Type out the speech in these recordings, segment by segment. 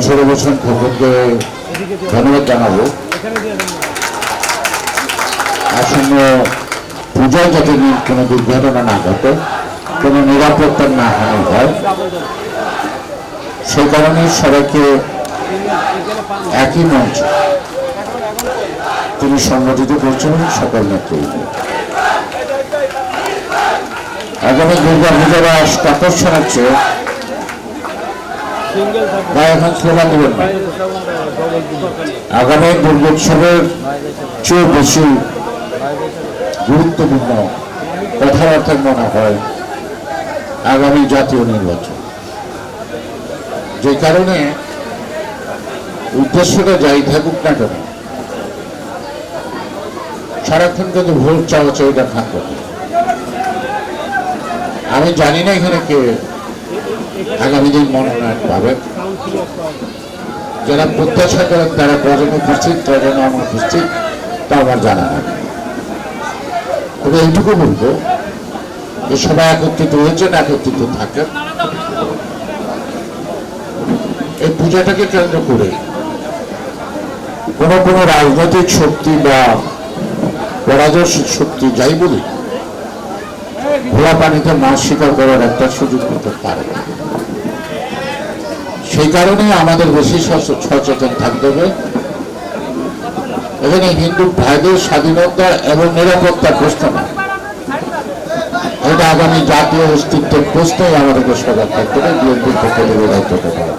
মোশারফ হোসেন খোকনকে ধন্যবাদ জানাব। আসন্ন পূজায় যাতে কোনো দুর্ঘটনা না ঘটে, কোনো নিরাপত্তার না হানি হয় সেই কারণে সবাইকে একই মঞ্চ তিনি সংগঠিত করছেন সকল নেতৃত্ব আগামী দুর্গা পূজার স্ট্যাটাস শোনাচ্ছে এখন স্লোগান দেবেন আগামী দুর্গোৎসবের চেয়ে বেশি গুরুত্বপূর্ণ কথাবার্তার মনে হয় আগামী জাতীয় নির্বাচন। যে কারণে উদ্দেশ্যটা যাই থাকুক না কেন, সারাক্ষণ কিন্তু ভোট চাওয়া থাকবে। আমি জানি না এখানে কে আগামী দিন মনোনয়ন পাবেন যারা প্রত্যাশা করেন তারা কজন উপস্থিত কজন অনুপস্থিত তা আমার জানা নেই তবে এইটুকু বলব যে সবাই একত্রিত হয়েছেন, একত্রিত থাকেন এই পূজাটাকে কেন্দ্র করে কোনো কোনো রাজনৈতিক শক্তি বা পরাজয় শক্তি যাই বলি ঘোলা পানিতে মাছ শিকার করার একটা সুযোগ করতে পারে না। সেই কারণে আমাদের বেশি সচেতন থাকতে হবে এখানে হিন্দু ভাইদের স্বাধীনতা এবং নিরাপত্তার প্রশ্ন না এটা আগামী জাতীয় অস্তিত্বের প্রশ্নই আমাদেরকে সজাগ থাকতে হবে, বিএনপির পক্ষ থেকে হবে।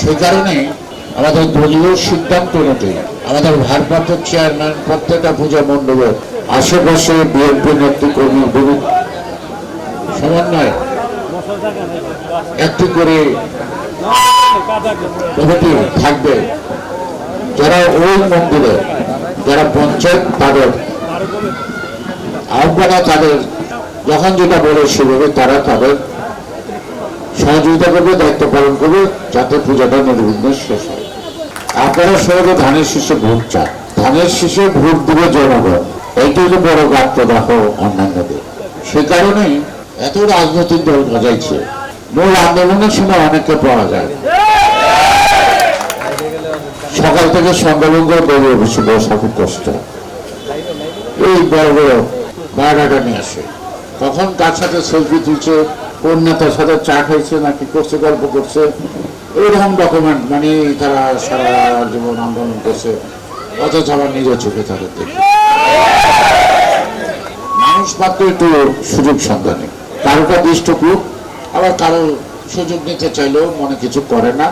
সেই কারণে আমাদের দলীয় সিদ্ধান্ত অনুযায়ী আমাদের ভারপ্রাপ্ত চেয়ারম্যান প্রত্যেকটা পূজা মণ্ডপের আশেপাশে বিএনপি নেতৃকর্মীর বিরুদ্ধ সমন্বয়ে একটি করে কমিটি থাকবে। যারা ওই মন্দিরে, যারা পঞ্চায়েত তাদের আহ্বানা তাদের, যখন যেটা বলে সেভাবে তারা তাদের সহযোগিতা করবে, দায়িত্ব পালন করবে, যাতে পূজাটা নির্বিঘ্নে শেষ হয়। আপনারা সহজে ধানের শীষে ভোট চান। ধানের শীষে ভোট দিবে জনগণ। এইটাই যে বড় গাত্রদাহ অন্যান্যদের। সে কারণে এত রাজনৈতিক দল গজাইছে মূল আন্দোলনের সময় অনেককে পাওয়া যায়। সকাল থেকে সন্ধ্যাবন করে বেরিয়ে বসে খুব কষ্ট। এই বড় বায়োডাটা নিয়ে আসে। কখন কার সাথে সেলফি তুলছে, কোন নেতার সাথে চা খাইছে নাকি করছে, গল্প করছে। এইরকম ডকুমেন্ট মানে তারা সারা জীবন আন্দোলন করছে। অথচ আমার নিজের চোখে তাদের দেখি। মানুষ মাত্র একটু সুযোগ সন্ধানে। কারোটা দৃষ্টকূপ আবার কারও সুযোগ নিতে চাইলেও মনে কিছু করে না।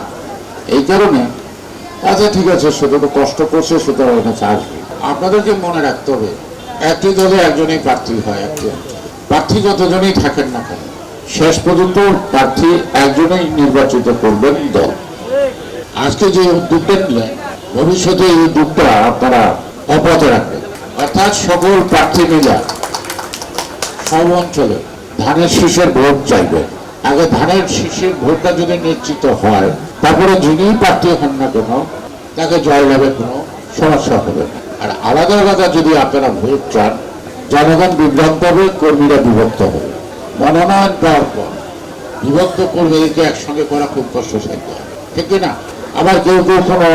এই কারণে আচ্ছা ঠিক আছে, সেটা তো কষ্ট করছে, সেটা ওর কাছে আসবে। আপনাদেরকে মনে রাখতে হবে, একটি দলে একজনেই প্রার্থী হয়, একটি প্রার্থী যতজনই থাকেন না কেন? শেষ পর্যন্ত প্রার্থী একজনই নির্বাচিত করবেন দল। আজকে যে উদ্যোগটা নিলেন, ভবিষ্যতে এই উদ্যোগটা আপনারা অব্যাহত রাখবেন। অর্থাৎ সকল প্রার্থী মিলা সব অঞ্চলে ধানের শীষের ভোট চাইবে। আগে ধানের শীষের ভোটটা যদি নিশ্চিত হয়, তারপরে যিনি প্রার্থী হন না কেন, তাকে জয়লাভে কোনো সমস্যা হবে আর আলাদা আলাদা যদি আপনারা ভোট চান, জনগণ বিভ্রান্ত হবে, কর্মীরা বিভক্ত হবে। মনোনয়ন পাওয়ার পর বিভক্ত কর্মীদেরকে একসঙ্গে করা খুব কষ্টসাধ্য। হয় ঠিক না আবার কেউ কেউ কোনো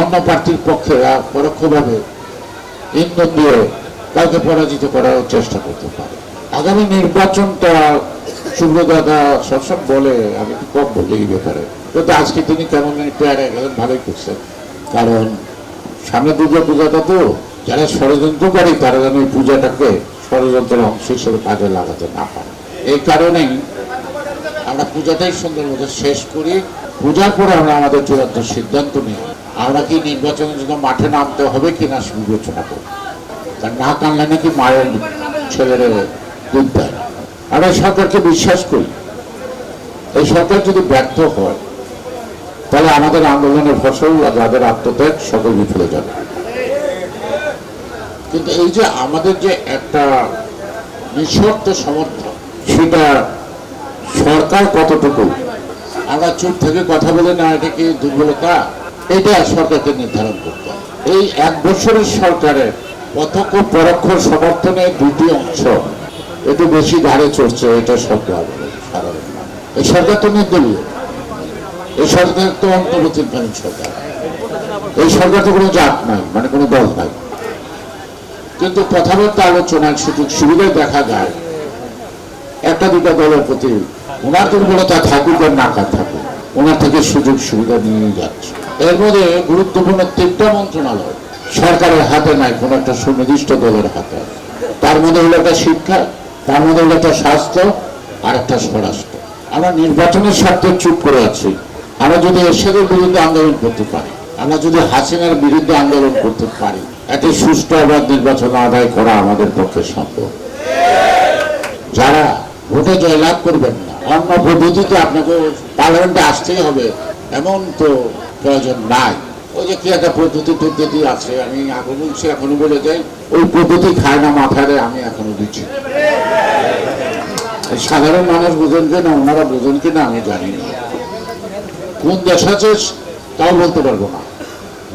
অন্য প্রার্থীর পক্ষে পরোক্ষভাবে ইন্ধন দিয়ে কাউকে পরাজিত করার চেষ্টা করতে পারে। আগামী নির্বাচনটা সুব্রদাদা সবসময় বলে, আমি একটু কম বলি এই ব্যাপারে। কিন্তু আজকে তিনি কেমন পেয়ারে গেলেন, ভালোই করছেন। কারণ সামনে দুর্গা পূজাটা তো, যারা ষড়যন্ত্রকারী তারা যেন এই পূজাটাকে ষড়যন্ত্রের অংশ হিসেবে কাজে লাগাতে না পারে। এই কারণেই আমরা পূজাটাই সুন্দর মতো শেষ করি। পূজার পরে আমরা আমাদের চূড়ান্ত সিদ্ধান্ত নিই, আমরা কি নির্বাচনের জন্য মাঠে নামতে হবে কিনা বিবেচনা কারণ না কানলে নাকি মায়ের ছেলেরা দুধ আমরা সরকারকে বিশ্বাস করি। এই সরকার যদি ব্যর্থ হয়, তাহলে আমাদের আন্দোলনের ফসল আর যাদের আত্মত্যাগ, সকল বিফলে যাবে। কিন্তু এই যে আমাদের যে একটা নিঃশর্ত সমর্থন, সেটা সরকার কতটুকু? আমরা চুপ থেকে কথা বলে না, এটা কি দুর্বলতা? এটা সরকারকে নির্ধারণ করতে। এই এক বছরের সরকারের প্রত্যক্ষ পরোক্ষ সমর্থনে দুটি অংশ একটু বেশি ধারে চড়ছে, এটা সরকার এই সরকার তো নির্দলীয়। এই সরকার তো অন্তর্বর্তীকালীন সরকার। এই সরকার তো কোনো জাত নাই মানে কোনো দল নাই। কিন্তু কথাবার্তা আলোচনায় সুযোগ সুবিধায় দেখা যায়, একটা দুটা দলের প্রতি ওনার দুর্বলতা থাকুক আর না থাকুক, ওনার থেকে সুযোগ সুবিধা নিয়ে যাচ্ছে। এর মধ্যে গুরুত্বপূর্ণ তিনটা মন্ত্রণালয়, সরকারের হাতে নাই, কোনো একটা সুনির্দিষ্ট দলের হাতে। তার মধ্যে হলো একটা শিক্ষা তার মধ্যে একটা স্বাস্থ্য আর একটা স্বরাষ্ট্র। আমরা নির্বাচনের স্বার্থে চুপ করে আছি। আমরা যদি এরশাদের বিরুদ্ধে আন্দোলন করতে পারি, আমরা যদি হাসিনার বিরুদ্ধে আন্দোলন করতে পারি, একটি সুষ্ঠু আবার নির্বাচন আদায় করা আমাদের পক্ষে সম্ভব। যারা ভোটে জয়লাভ করবেন না, অন্য পদ্ধতিতে আপনাকে পার্লামেন্টে আসতেই হবে, এমন তো প্রয়োজন নাই। ওই যে কি একটা পদ্ধতি পদ্ধতি আছে, আমি আগে বলছি এখনও বলে যাই ওই পদ্ধতি খায় না মাথায় আমি এখনও দিচ্ছি। সাধারণ মানুষ বোঝেন কি না, ওনারা বোঝেন কি না, আমি জানি না। কোন দেশ আছে, তাও বলতে পারব না।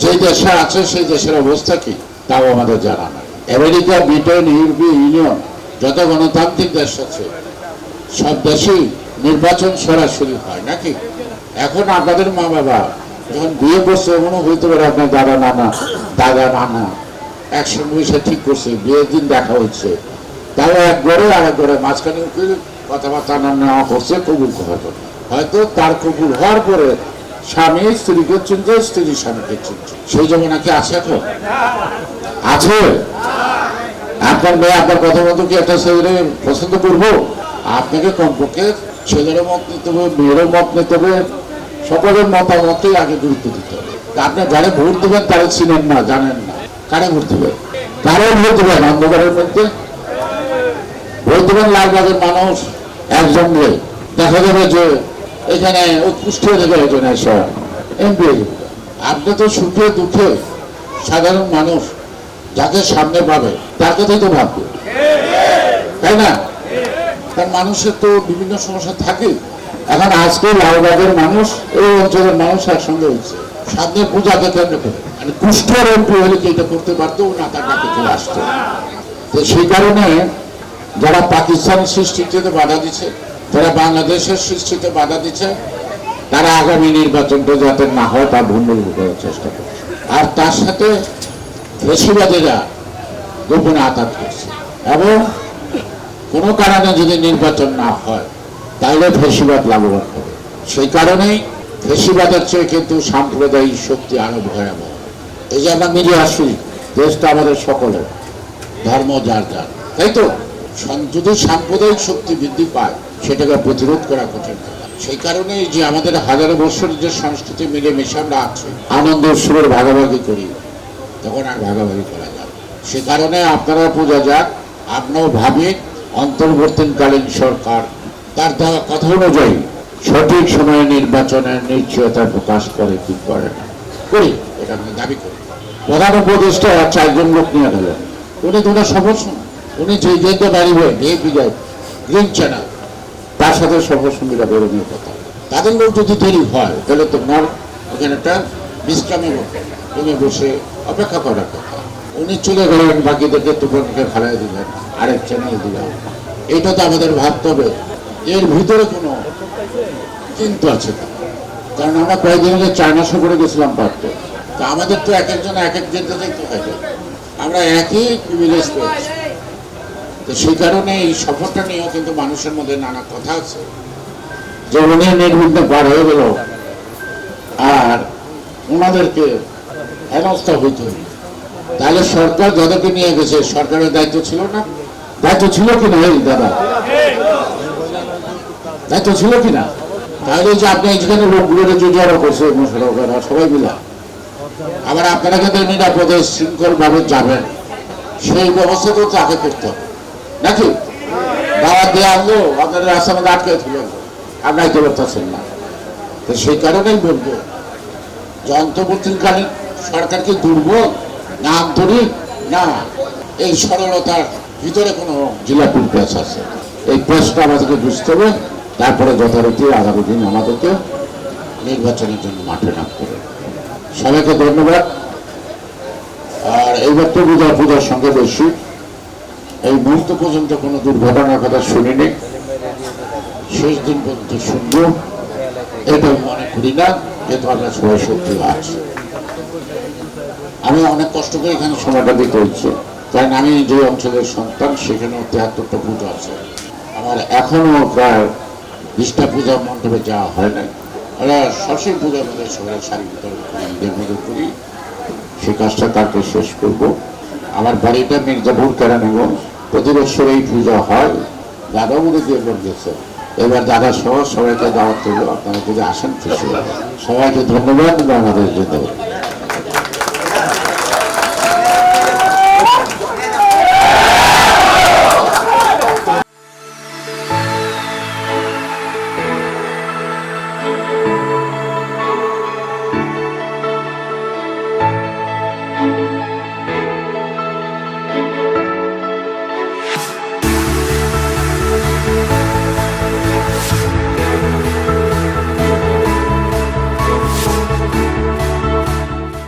যে দেশে আছে, সেই দেশের অবস্থা কি, তাও আমাদের জানা নাই। আমেরিকা, ব্রিটেন, ইউরোপীয় ইউনিয়ন, যত গণতান্ত্রিক দেশ আছে, সব দেশেই নির্বাচন সরাসরি হয়, নাকি? এখন আপনাদের মা বাবা যখন বিয়ে করছে, এমনও হইতে পারে আপনার দাদা নানা দাদা নানা একসঙ্গে এসে ঠিক করছে, বিয়ের দিন দেখা হচ্ছে। তাও এক ঘরে আর এক ঘরে মাঝখানে কথাবার্তা নেওয়া কবুল হয়তো তার কবুল হওয়ার পরে স্বামী স্ত্রীকে চিনছে স্ত্রী স্বামীকে চিনছে। সেই আছে আছে? আপনার মেয়ে আপনার কথা মতো কি একটা ছেলে পছন্দ করব? আপনাকে কমপক্ষে ছেলেরও মত নিতে হবে, মেয়েরও মত নিতে হবে। সকলের মতামতই আগে গুরুত্ব দিতে হবে। আপনি যারা ভোট দেবেন তারা চিনেন না, জানেন না। কারে ভোট দেবেন কারে ভোট দেবেন অন্ধকারের মধ্যে। ভোট দেবেন লালবাগের মানুষ একসঙ্গে দেখা যাবে যে এখানে ওই কুষ্টিয়া থেকে একজন এসে এমপি আপনি তো সুখে দুঃখে সাধারণ মানুষ যাকে সামনে পাবে, তার কথাই তো ভাববে। তাই না? কারণ মানুষের তো বিভিন্ন সমস্যা থাকে। এখন আজকে লালবাগের মানুষ, এই অঞ্চলের মানুষ একসঙ্গে হচ্ছে সামনে পূজাকে কেন্দ্র করে। মানে কুষ্টিয়ার এমপি হলে কি এটা করতে পারতো? না, তার ডাকে চলে আসতো। তো সেই কারণে যারা পাকিস্তান সৃষ্টিতে বাধা দিচ্ছে, যারা বাংলাদেশের সৃষ্টিতে বাধা দিচ্ছে, তারা আগামী নির্বাচনটা যাতে না হয় তা ভণ্ডুল করার চেষ্টা করছে। আর তার সাথে বেশিবাদীরা গোপনে আঘাত করছে। এবং কোনো কারণে যদি নির্বাচন না হয়, তাহলে ফেসিবাদ লাভবান হবে। সেই কারণেই ফেসিবাদের চেয়ে কিন্তু সাম্প্রদায়িক শক্তি আরও ভয়াবহ। এই যে আমরা মিলে আসি, দেশটা আমাদের সকলের, ধর্ম যার যার। তাই তো? যদি সাম্প্রদায়িক শক্তি বৃদ্ধি পায়, সেটাকে প্রতিরোধ করা কঠিন। সেই কারণে যে আমাদের হাজারো বছরের যে সংস্কৃতি মিলে মিশে আমরা আছি, আনন্দ সুরের ভাগাভাগি করি, তখন আর ভাগাভাগি করা যাবে সে কারণে আপনারা বোঝা যাক, আপনিও ভাবেন অন্তর্বর্তীকালীন সরকার, তার দেওয়া কথা অনুযায়ী সঠিক সময়ে নির্বাচনের নিশ্চয়তা প্রকাশ করে কি করে না। করি, এটা আমি দাবি করি। প্রধান উপদেষ্টা চারজন লোক নিয়ে গেলেন উনি দুটো শোনেন উনি যে যেতে পারিবেন এই বিজয় গ্রিন চ্যানেল তার সাথে সর্বসঙ্গীরা বেরোনোর কথা তাদের লোক যদি দেরি হয়, তাহলে তোমার ওখানে একটা বিশ্রামের তুমি বসে অপেক্ষা করার কথা। উনি চলে গেলেন, বাকিদেরকে তুফানকে ফেলাই দিলেন, আরেক চ্যানেল দিলেন। এটা তো আমাদের ভাবতে হবে। এর ভিতরে কোনো কিন্তু আছে। কারণ আমরা কয়েকদিন আগে চায়না সফরে গেছিলাম পারতে তা আমাদের তো এক একজন এক এক হয় তো। আমরা একই প্রিভিলেজ পেয়েছি। তো সেই কারণে এই সফরটা নিয়েও কিন্তু মানুষের মধ্যে নানা কথা আছে। যে উনি নির্বিঘ্নে পার হয়ে গেল। আর ওনাদেরকে হেনস্থা হইতে হইল। তাহলে সরকার যাদেরকে নিয়ে গেছে, সরকারের দায়িত্ব ছিল না? দায়িত্ব ছিল কিনা এই দাদা? দায়িত্ব ছিল কিনা তাহলে যে আপনি যেখানে লোকগুলোকে যে জড়ো করছে সবাই মিলা। আবার আপনারা কিন্তু নিরাপদে শৃঙ্খল ভাবে যাবেন। সেই ব্যবস্থা তো তাকে করতে হবে। নাকি? দাওয়াত দিয়ে আনলো, আপনাদের রাস্তার মধ্যে আটকে তুলে আপনার তো পারতেছেন না। তো সেই কারণেই বলব যে অন্তর্বর্তীকালীন সরকার কি দুর্বল না আন্তরিক, না এই সরলতার ভিতরে কোনো জিলাপির পেঁচ আছে। এই পেঁচটা আমাদেরকে বুঝতে হবে। তারপরে যথারীতি আগামী দিন আমাদেরকে নির্বাচনের জন্য মাঠে নামতে হবে। সবাইকে ধন্যবাদ আর এইবার তো পূজা পূজার সঙ্গে বেশি এই মুহূর্ত পর্যন্ত কোনো দুর্ঘটনার কথা শুনিনি। শেষ দিন পর্যন্ত শুনব। এটা মনে করি না যেহেতু আমরা সবাই সত্যি আছে আমি অনেক কষ্ট করে এখানে সময়টা দিতে হচ্ছে কারণ আমি যে অঞ্চলের সন্তান, সেখানেও তেহাত্তরটা পুজো আছে। আমার এখনও প্রায় বিশটা পূজা মণ্ডপে যাওয়া হয় নাই। আমরা সরস্বতী পূজার মধ্যে সবাই শাড়ি বিতরণ করি করি। সেই কাজটা তারপর শেষ করব। আমার বাড়িটা মির্জাপুর, কেরানীগঞ্জ। প্রতি বছর এই পুজো হয়। দাদা বলে দিয়ে গেছে এবার দাদা সহ সবাইকে দাওয়াত করব আপনারা যদি আসেন। সবাইকে ধন্যবাদ আমাদের জিন্দাবাদ